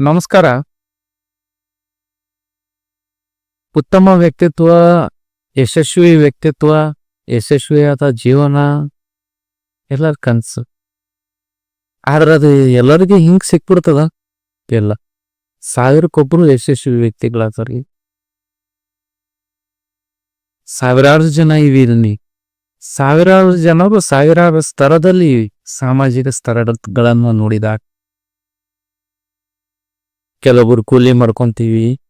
ನಮಸ್ಕಾರ. ಉತ್ತಮ ವ್ಯಕ್ತಿತ್ವ, ಯಶಸ್ವಿ ವ್ಯಕ್ತಿತ್ವ, ಯಶಸ್ವಿಯಾದ ಜೀವನ, ಎಲ್ಲರ ಕನಸು. ಆದ್ರೆ ಅದು ಎಲ್ಲರಿಗೆ ಹಿಂಗ್ ಸಿಕ್ಬಿಡ್ತದ? ಇಲ್ಲ. ಸಾವಿರಕ್ಕೊಬ್ರು ಯಶಸ್ವಿ ವ್ಯಕ್ತಿಗಳಾದವ್ರಿ. ಸಾವಿರಾರು ಜನ ಇವಿರಲಿ ಸಾವಿರಾರು ಜನರು ಸಾವಿರಾರು ಸ್ತರದಲ್ಲಿ ಸಾಮಾಜಿಕ ಸ್ತರಗಳನ್ನು ನೋಡಿದಾಗ ಕೆಲವೊಬ್ರು ಕೂಲಿ ಮಾಡ್ಕೊತೀವಿ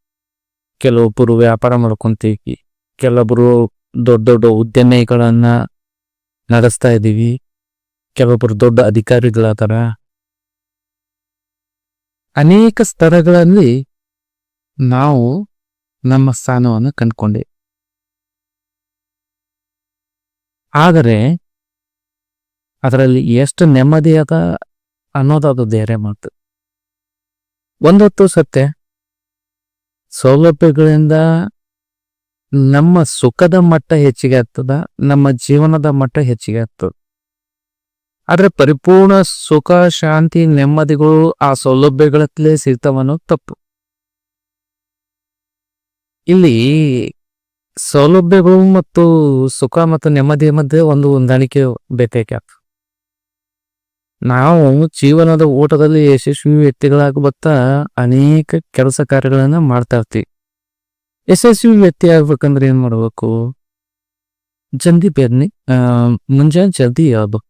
ಕೆಲವೊಬ್ಬರು ವ್ಯಾಪಾರ ಮಾಡ್ಕೊಂತೀವಿ, ಕೆಲವೊಬ್ರು ದೊಡ್ಡ ದೊಡ್ಡ ಉದ್ಯಮಿಗಳನ್ನ ನಡೆಸ್ತಾ ಇದ್ದೀವಿ, ಕೆಲವೊಬ್ರು ದೊಡ್ಡ ಅಧಿಕಾರಿಗಳಾದಾರ. ಅನೇಕ ಸ್ತರಗಳಲ್ಲಿ ನಾವು ನಮ್ಮ ಸ್ಥಾನವನ್ನು ಕಂಡುಕೊಂಡೆ. ಆದರೆ, ಅದರಲ್ಲಿ ಎಷ್ಟು ನೆಮ್ಮದಿ ಅದ ಅನ್ನೋದು ಅದು ಬೇರೆ ಮಾತು. ಒಂದೊತ್ತು ಸತ್ಯ. ಸೌಲಭ್ಯಗಳಿಂದ ನಮ್ಮ ಸುಖದ ಮಟ್ಟ ಹೆಚ್ಚಿಗೆ ಆಗ್ತದ, ನಮ್ಮ ಜೀವನದ ಮಟ್ಟ ಹೆಚ್ಚಿಗೆ ಆಗ್ತದ. ಆದ್ರೆ ಪರಿಪೂರ್ಣ ಸುಖ, ಶಾಂತಿ, ನೆಮ್ಮದಿಗಳು ಆ ಸೌಲಭ್ಯಗಳಲ್ಲೇ ಸಿಗ್ತಾವನ್ನೋ ತಪ್ಪು. ಇಲ್ಲಿ ಸೌಲಭ್ಯಗಳು ಮತ್ತು ಸುಖ ಮತ್ತು ನೆಮ್ಮದಿಯ ಮಧ್ಯೆ ಒಂದು ಹೊಂದಾಣಿಕೆ ಬೇಕಾಗ್ಯಾತ ನಾವು ಜೀವನದ ಓಟದಲ್ಲಿ ಯಶಸ್ವಿ ವ್ಯಕ್ತಿಗಳಾಗ್ಬತ್ತಾ ಅನೇಕ ಕೆಲಸ ಕಾರ್ಯಗಳನ್ನ ಮಾಡ್ತಾ ಇರ್ತೀವಿ. ಯಶಸ್ವಿ ವ್ಯಕ್ತಿ ಆಗ್ಬೇಕಂದ್ರೆ ಏನ್ ಮಾಡ್ಬೇಕು? ಜಲ್ದಿ ಬೇರ್ನಿ ಮುಂಜಾನೆ ಜಲ್ದಿ ಏಳ್ಬೇಕು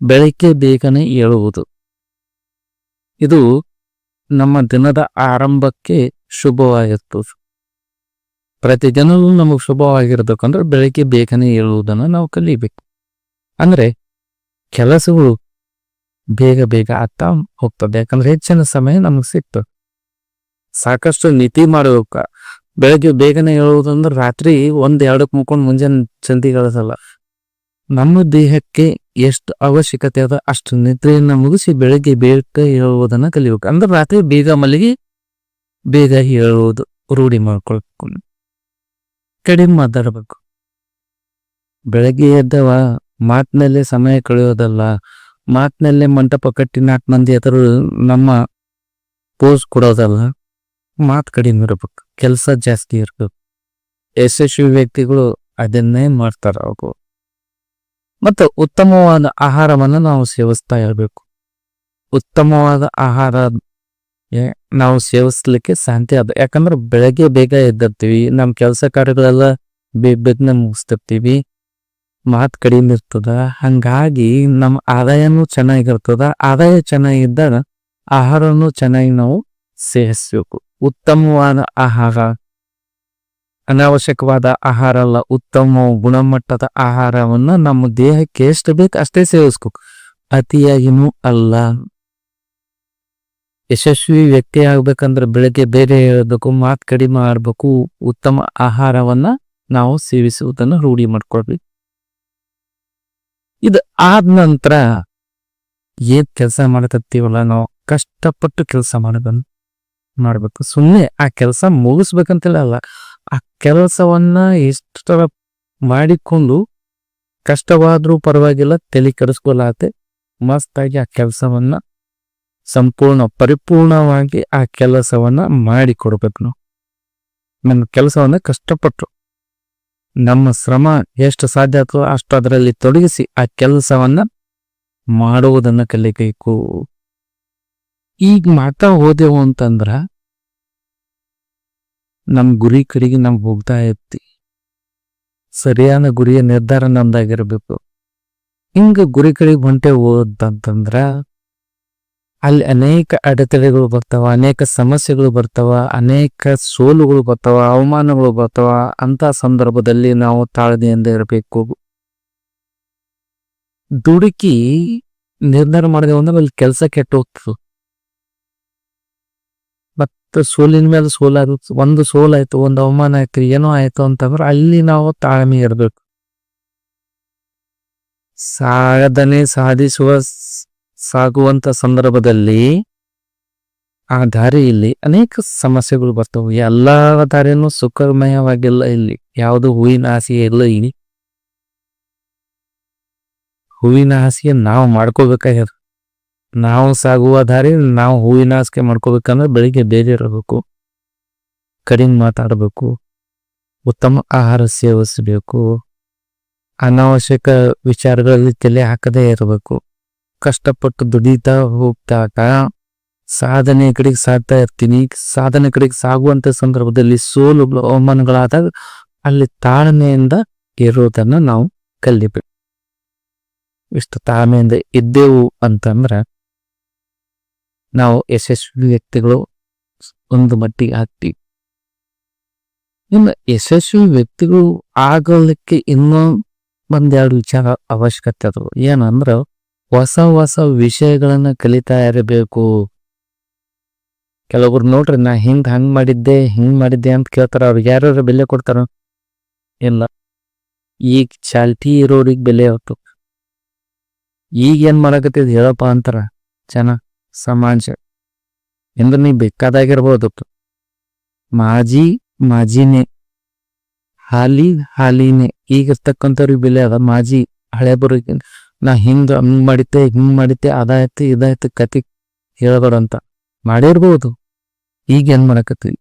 ಬೆಳಿಗ್ಗೆ ಬೇಗನೆ ಏಳುವುದು ಇದು ನಮ್ಮ ದಿನದ ಆರಂಭಕ್ಕೆ ಶುಭವಾಗಿರ್ತದೆ ಪ್ರತಿದಿನವೂ ನಮಗೆ ಶುಭವಾಗಿರ್ಬೇಕಂದ್ರೆ ಬೆಳಿಗ್ಗೆ ಬೇಗನೆ ಏಳುವುದನ್ನು ನಾವು ಕಲಿಬೇಕು. ಅಂದ್ರೆ ಕೆಲಸಗಳು ಬೇಗ ಬೇಗ ಆಗ್ತಾ ಹೋಗ್ತದೆ. ಯಾಕಂದ್ರೆ ಹೆಚ್ಚಿನ ಸಮಯ ನಮಗೆ ಸಿಗ್ತದೆ ಸಾಕಷ್ಟು ನಿತಿ ಮಾಡಬೇಕ ಬೆಳಗ್ಗೆ ಬೇಗನೆ ಹೇಳುವುದಂದ್ರೆ ರಾತ್ರಿ ಒಂದ್ ಎರಡಕ್ಕೆ ಮುಕೊಂಡು ಮುಂಜಾನೆ ಜಲ್ದಿ ಗಳಿಸಲ್ಲ ನಮ್ಮ ದೇಹಕ್ಕೆ ಎಷ್ಟು ಅವಶ್ಯಕತೆ ಅದ ಅಷ್ಟು ನಿದ್ರೆಯನ್ನ ಮುಗಿಸಿ ಬೆಳಗ್ಗೆ ಬೇಗ ಹೇಳುವುದನ್ನ ಕಲಿಬೇಕು. ಅಂದ್ರೆ ರಾತ್ರಿ ಬೇಗ ಮಲಗಿ ಬೇಗ ಹೇಳುವುದು ರೂಢಿ ಮಾಡ್ಕೊಳ್ಬೇಕು. ಕಡಿಮೆ ಮಾತಾಡಬೇಕು. ಬೆಳಗ್ಗೆ ಎದ್ದವ ಮಾತಿನಲ್ಲೇ ಸಮಯ ಕಳೆಯೋದಲ್ಲ. ಮಾತಿನಲ್ಲೇ ಮಂಟಪ ಕಟ್ಟಿ ನಾಲ್ಕು ಮಂದಿ ಎದುರು ನಮ್ಮ ಪೋಸ್ ಕೊಡೋದಲ್ಲ, ಮಾತು ಕಡಿಮೆ ಇರಬೇಕು, ಕೆಲಸ ಜಾಸ್ತಿ ಇರಬೇಕು. ಯಶಸ್ವಿ ವ್ಯಕ್ತಿಗಳು ಅದನ್ನೇ ಮಾಡ್ತಾರ ಅವರು. ಮತ್ತು ಉತ್ತಮವಾದ ಆಹಾರವನ್ನು ನಾವು ಸೇವಿಸ್ತಾ ಇರಬೇಕು. ಉತ್ತಮವಾದ ಆಹಾರ ನಾವು ಸೇವಿಸ್ಲಿಕ್ಕೆ ಸಾಧ್ಯ ಅದ. ಯಾಕಂದ್ರೆ ಬೆಳಗ್ಗೆ ಬೇಗ ಎದ್ದಿರ್ತೀವಿ ನಮ್ಮ ಕೆಲಸ ಕಾರ್ಯಗಳೆಲ್ಲ ಬೇಗ ಬೇಗನೆ ಮುಗಿಸ್ತಿರ್ತೀವಿ. ಮಾತು ಕಡಿಮೆ ಇರ್ತದ. ಹಂಗಾಗಿ ನಮ್ಮ ಆದಾಯನೂ ಚೆನ್ನಾಗಿರ್ತದ ಆದಾಯ ಚೆನ್ನಾಗಿದ್ದಾಗ ಆಹಾರನೂ ಚೆನ್ನಾಗಿ ನಾವು ಸೇವಿಸ್ಬೇಕು. ಉತ್ತಮವಾದ ಆಹಾರ, ಅನಾವಶ್ಯಕವಾದ ಆಹಾರ ಅಲ್ಲ ಉತ್ತಮ ಗುಣಮಟ್ಟದ ಆಹಾರವನ್ನ ನಮ್ಮ ದೇಹಕ್ಕೆ ಎಷ್ಟು ಬೇಕು ಅಷ್ಟೇ ಸೇವಿಸ್ಬೇಕು. ಅತಿಯಾಗಿನೂ ಅಲ್ಲ. ಯಶಸ್ವಿ ವ್ಯಕ್ತಿ ಆಗ್ಬೇಕಂದ್ರೆ ಬೆಳಗ್ಗೆ ಬೇರೆ ಹೇಳಬೇಕು, ಮಾತು ಕಡಿಮೆ ಆಡ್ಬೇಕು ಉತ್ತಮ ಆಹಾರವನ್ನ ನಾವು ಸೇವಿಸುವುದನ್ನು ರೂಢಿ ಮಾಡ್ಕೊಳ್ಬೇಕು. ಇದು ಆದ ನಂತರ ಏನ್ ಕೆಲಸ ಮಾಡಕತ್ತೀವಲ್ಲ ನಾವು ಕಷ್ಟಪಟ್ಟು ಕೆಲಸ ಮಾಡೋದನ್ನ ಮಾಡ್ಬೇಕು. ಸುಮ್ಮನೆ ಆ ಕೆಲಸ ಮುಗಿಸ್ಬೇಕಂತೇಳ ಅಲ್ಲ, ಆ ಕೆಲಸವನ್ನ ಎಷ್ಟು ಮಾಡಿಕೊಂಡು ಕಷ್ಟವಾದ್ರೂ ಪರವಾಗಿಲ್ಲ, ತಲೆ ಕೆಡಿಸ್ಕೊಲಾತೆ ಮಸ್ತಾಗಿ ಆ ಕೆಲಸವನ್ನ ಸಂಪೂರ್ಣ ಪರಿಪೂರ್ಣವಾಗಿ ಆ ಕೆಲಸವನ್ನ ಮಾಡಿಕೊಡ್ಬೇಕು ನಾವು. ನನ್ನ ಕೆಲಸವನ್ನ ಕಷ್ಟಪಟ್ಟು ನಮ್ಮ ಶ್ರಮ ಎಷ್ಟು ಸಾಧ್ಯ ಆಯ್ತೋ ಅಷ್ಟು ಅದರಲ್ಲಿ ತೊಡಗಿಸಿ ಆ ಕೆಲಸವನ್ನ ಮಾಡುವುದನ್ನು ಕಲಿಬೇಕು. ಈಗ ಮಾಡ್ತಾ ಹೋದೆವು ಅಂತಂದ್ರ ನಮ್ಮ ಗುರಿ ಕಡೆಗೆ ನಾವು ಹೋಗ್ತಾ ಇರ್ತಿ. ಸರಿಯಾದ ಗುರಿಯ ನಿರ್ಧಾರ ನಮ್ದಾಗಿರ್ಬೇಕು. ಹಿಂಗ ಗುರಿ ಕಡೆಗೆ ಹೊಂಟೆವು ಅಂತಂದ್ರ ಅಲ್ಲಿ ಅನೇಕ ಅಡೆತಡೆಗಳು ಬರ್ತಾವ, ಅನೇಕ ಸಮಸ್ಯೆಗಳು ಬರ್ತಾವ, ಅನೇಕ ಸೋಲುಗಳು ಬರ್ತಾವ, ಅವಮಾನಗಳು ಬರ್ತಾವ. ಅಂತ ಸಂದರ್ಭದಲ್ಲಿ ನಾವು ತಾಳ್ಮೆಯಿಂದ ಇರಬೇಕು. ದುಡುಕಿ ನಿರ್ಧಾರ ಮಾಡಿದೆವು ಅಂದ್ರೆ ಅಲ್ಲಿ ಕೆಲಸ ಕೆಟ್ಟ ಹೋಗ್ತದೆ. ಮತ್ತೆ ಸೋಲಿನ ಮೇಲೆ ಸೋಲಾಗುತ್ತೆ ಒಂದು ಸೋಲಾಯ್ತು, ಒಂದು ಅವಮಾನ ಆಯ್ತು, ಏನೋ ಆಯ್ತು ಅಂತಂದ್ರೆ ಅಲ್ಲಿ ನಾವು ತಾಳ್ಮೆ ಇರಬೇಕು. ಸಾಧನೆ ಸಾಧಿಸುವ ಸಾಗುವಂತ ಸಂದರ್ಭದಲ್ಲಿ ಆ ದಾರಿಯಲ್ಲಿ ಅನೇಕ ಸಮಸ್ಯೆಗಳು ಬರ್ತವೆ. ಎಲ್ಲಾ ದಾರಿನೂ ಸುಖಮಯವಾಗಿಲ್ಲ ಇಲ್ಲಿ. ಯಾವುದು ಹೂವಿನ ಆಸೆ ಇಲ್ಲ ಇಲ್ಲಿ. ಹೂವಿನ ಹಾಸಿಗೆ ನಾವು ಮಾಡ್ಕೋಬೇಕಾಗ್ಯದ. ನಾವು ಸಾಗುವ ದಾರಿ ನಾವು ಹೂವಿನ ಆಸೆ ಮಾಡ್ಕೋಬೇಕಂದ್ರೆ ಬೆಳಿಗ್ಗೆ ಬೇರೆ ಇರಬೇಕು. ಕಡಿಮೆ ಮಾತಾಡಬೇಕು. ಉತ್ತಮ ಆಹಾರ ಸೇವಿಸಬೇಕು. ಅನಾವಶ್ಯಕ ವಿಚಾರಗಳಲ್ಲಿ ತಲೆ ಹಾಕದೇ ಇರಬೇಕು. ಕಷ್ಟಪಟ್ಟು ದುಡಿತಾ ಹೋಗ್ತಾಗ ಸಾಧನೆ ಕಡೆಗೆ ಸಾಗ್ತಾ ಇರ್ತೀನಿ. ಸಾಧನೆ ಕಡೆಗೆ ಸಾಗುವಂತ ಸಂದರ್ಭದಲ್ಲಿ ಸೋಲುಗಳು ಅವಮಾನಗಳಾದಾಗ ಅಲ್ಲಿ ತಾಳ್ಮೆಯಿಂದ ಇರೋದನ್ನ ನಾವು ಕಲಿಬೇಕು. ಇಷ್ಟು ತಾಳ್ಮೆಯಿಂದ ಇದ್ದೆವು ಅಂತಂದ್ರ ನಾವು ಯಶಸ್ವಿ ವ್ಯಕ್ತಿಗಳು ಒಂದು ಮಟ್ಟಿಗೆ ಆಗ್ತೀವಿ. ಇನ್ನು ಯಶಸ್ವಿ ವ್ಯಕ್ತಿಗಳು ಆಗಲಿಕ್ಕೆ ಇನ್ನೂ ಒಂದೆರಡು ವಿಚಾರ ಅವಶ್ಯಕತೆ ಅದು ಏನಂದ್ರ ಹೊಸ ಹೊಸ ವಿಷಯಗಳನ್ನ ಕಲಿತಾ ಇರಬೇಕು. ಕೆಲವೊಬ್ರು ನೋಡ್ರಿ, ನಾ ಹಿಂಗ್ ಹಂಗ್ ಮಾಡಿದ್ದೆ, ಹಿಂಗ್ ಮಾಡಿದ್ದೆ ಅಂತ ಕೇಳ್ತಾರ, ಅವ್ರಿಗೆ ಯಾರ್ಯಾರು ಬೆಲೆ ಕೊಡ್ತಾರ? ಇಲ್ಲ. ಈಗ ಚಾಲ್ತಿ ಇರೋರಿಗೆ ಬೆಲೆ ಹೊತ್ತು. ಈಗ ಏನ್ ಮಾಡಕತ್ತಿದ್ ಹೇಳಪ್ಪ ಅಂತಾರ, ಜನ, ಸಮಾಜ. ಎಂದು ನೀ ಬೇಕಾದಾಗಿರ್ಬೋದು. ಮಾಜಿ, ಮಾಜಿನೇ. ಹಾಲಿ, ಹಾಲಿನೇ. ಈಗ ಇರ್ತಕ್ಕಂಥವ್ರಿಗೆ ಬೆಲೆ ಅದ, ಮಾಜಿ ಹಳೆ ಬರೋಕೆ ನಾ ಹಿಂಗೆ ಹಂಗೆ ಮಾಡಿದ್ದೆ, ಹಿಂಗ್ ಮಾಡಿದ್ದೆ, ಅದಾಯ್ತು, ಇದಾಯ್ತು ಕತಿ ಅಂತ ಮಾಡಿರ್ಬೋದು. ಈಗ ಏನ್ ಮಾಡಕತ್ತೀವಿ?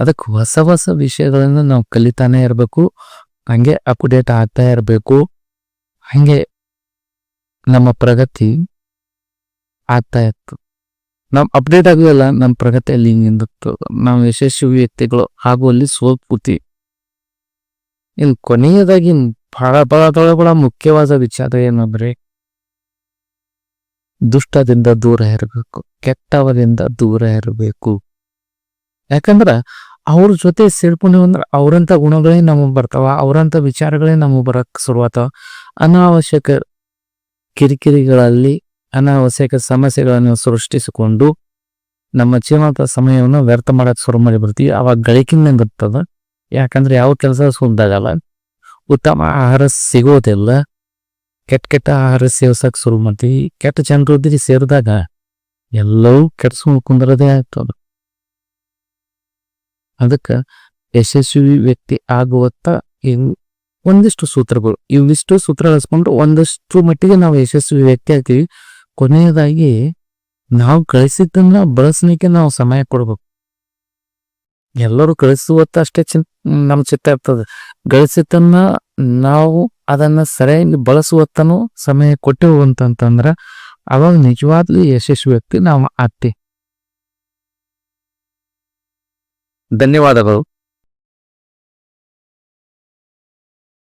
ಅದಕ್ಕೆ ಹೊಸ ಹೊಸ ವಿಷಯಗಳನ್ನು ನಾವು ಕಲಿತಾನೆ ಇರಬೇಕು, ಹಂಗೆ ಅಪ್ಡೇಟ್ ಆಗ್ತಾ ಇರಬೇಕು, ಹಂಗೆ ನಮ್ಮ ಪ್ರಗತಿ ಆಗ್ತಾ ಇತ್ತು. ನಾವು ಅಪ್ಡೇಟ್ ಆಗುವಲ್ಲ ನಮ್ಮ ಪ್ರಗತಿಯಲ್ಲಿ ಹಿಂಗಿಂದಿತ್ತು ನಾವು ಯಶಸ್ವಿ ವ್ಯಕ್ತಿಗಳು ಆಗುವಲ್ಲಿ ಸೋಲ್ಪೂತಿ. ಇನ್ನು ಕೊನೆಯದಾಗಿ ಬಹಳ ಬಹಳ ಮುಖ್ಯವಾದ ವಿಚಾರ ಏನಂದ್ರೆ, ದುಷ್ಟದಿಂದ ದೂರ ಇರಬೇಕು, ಕೆಟ್ಟವರಿಂದ ದೂರ ಇರಬೇಕು. ಯಾಕಂದ್ರ, ಅವ್ರ ಜೊತೆ ಸೇರ್ಕೊಂಡು ಅಂದ್ರೆ ಅವರಂತ ಗುಣಗಳೇ ನಮಗ್ ಬರ್ತಾವ ಅವರಂತ ವಿಚಾರಗಳೇ ನಮಗ್ ಬರಕ್ ಶುರುವಾತಾವ ಅನಾವಶ್ಯಕ ಕಿರಿಕಿರಿಗಳಲ್ಲಿ ಅನಾವಶ್ಯಕ ಸಮಸ್ಯೆಗಳನ್ನು ಸೃಷ್ಟಿಸಿಕೊಂಡು ನಮ್ಮ ಜೀವನದ ಸಮಯವನ್ನು ವ್ಯರ್ಥ ಮಾಡಕ್ ಶುರು ಮಾಡಿ ಬರ್ತೀವಿ ಅವಾಗ ಗಳಿಕೆ ಬರ್ತದ ಯಾಕಂದ್ರೆ ಯಾವ ಕೆಲಸ ಸುಂದಾಗಲ್ಲ ಉತ್ತಮ ಆಹಾರ ಸಿಗೋದಿಲ್ಲ. ಕೆಟ್ಟ ಕೆಟ್ಟ ಆಹಾರ ಸೇವಿಸಕ್ ಶುರು ಮಾಡ್ತೀವಿ. ಕೆಟ್ಟ ಜನರೊದ್ದಿಗೆ ಸೇರಿದಾಗ ಎಲ್ಲವೂ ಕೆಡ್ಸ್ಕೊಂಡ್ ಕುಂದ್ರದೇ ಆಗ್ತದ ಅದಕ್ಕ ಯಶಸ್ವಿ ವ್ಯಕ್ತಿ ಆಗುವತ್ತ ಇವು ಒಂದಿಷ್ಟು ಸೂತ್ರಗಳು. ಇವಿಷ್ಟು ಸೂತ್ರ ಹಚ್ಕೊಂಡು ಒಂದಷ್ಟು ಮಟ್ಟಿಗೆ ನಾವು ಯಶಸ್ವಿ ವ್ಯಕ್ತಿ ಆಗ್ತೀವಿ. ಕೊನೆಯದಾಗಿ ನಾವು ಕಳಿಸಿದ್ದನ್ನ ಬಳಸಲಿಕ್ಕೆ ನಾವು ಸಮಯ ಕೊಡ್ಬೇಕು. ಎಲ್ಲರೂ ಗಳಿಸುವತ್ತ ಅಷ್ಟೇ ಚಿನ್ ನಮ್ ಚಿತ್ತ ಇರ್ತದೆ. ಗಳಿಸಿದ್ದನ್ನ ನಾವು ಅದನ್ನ ಸರಿಯಾಗಿ ಬಳಸುವತ್ತನೂ ಸಮಯ ಕೊಟ್ಟೆವು ಅಂತಂತಂದ್ರ ಅವಾಗ ನಿಜವಾದ್ಲು ಯಶಸ್ವಿ ವ್ಯಕ್ತಿ ನಾವು ಆಗ್ತಿ ಧನ್ಯವಾದಗಳು.